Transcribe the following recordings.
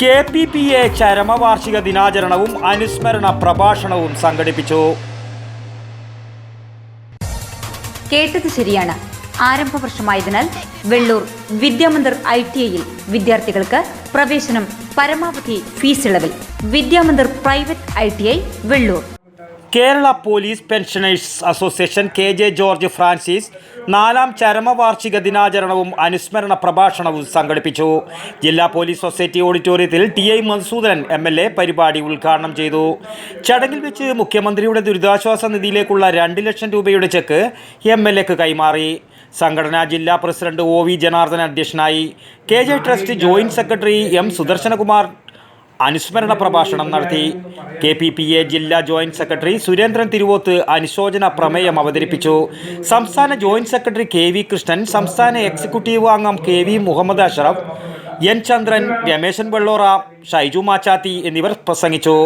K P P A ചരമവാർഷിക ദിനാചരണവും അനുസ്മരണ പ്രഭാഷണവും സംഘടിപ്പിച്ചു. കേട്ടത് ശരിയാണ്. ആരംഭ വർഷമായതിനാൽ വെള്ളൂർ വിദ്യാമന്ദിർ ഐ ടി ഐയിൽ വിദ്യാർത്ഥികൾക്ക് പ്രവേശനം പരമാവധി fees ഇളവിൽ Vidyamandir private I T I Vellur Kerala police pensioners association K J George Francis നാലാം ചരമവാർഷിക ദിനാചരണവും അനുസ്മരണ പ്രഭാഷണവും സംഘടിപ്പിച്ചു. ജില്ലാ പോലീസ് സൊസൈറ്റി ഓഡിറ്റോറിയത്തിൽ T I Madhusoodanan M L A പരിപാടി ഉദ്ഘാടനം ചെയ്തു. ചടങ്ങിൽ വെച്ച് മുഖ്യമന്ത്രിയുടെ ദുരിതാശ്വാസ നിധിയിലേക്കുള്ള രണ്ട് ലക്ഷം രൂപയുടെ ചെക്ക് എം എൽ എക്ക് കൈമാറി. സംഘടനാ ജില്ലാ പ്രസിഡന്റ് ഒ വി ജനാർദ്ദൻ അധ്യക്ഷനായി. K J trust joint secretary M Sudarshanakumar അനുസ്മരണ പ്രഭാഷണം നടത്തി കെ പി പി എ ജില്ലാ ജോയിന്റ് സെക്രട്ടറി സുരേന്ദ്രൻ തിരുവോത്ത് അനുശോചന പ്രമേയം അവതരിപ്പിച്ചു. സംസ്ഥാന joint secretary K V Krishnan സംസ്ഥാന എക്സിക്യൂട്ടീവ് അംഗം K V Muhammad Ashraf N Chandran Rameshan Vellora Shaiju Machathi എന്നിവർ പ്രസംഗിച്ചു.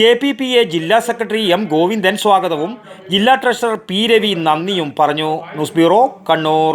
കെ പി പി എ ജില്ലാ സെക്രട്ടറി എം ഗോവിന്ദൻ സ്വാഗതവും ജില്ലാ ട്രഷറർ പി രവി നന്ദിയും പറഞ്ഞു. News bureau Kannur.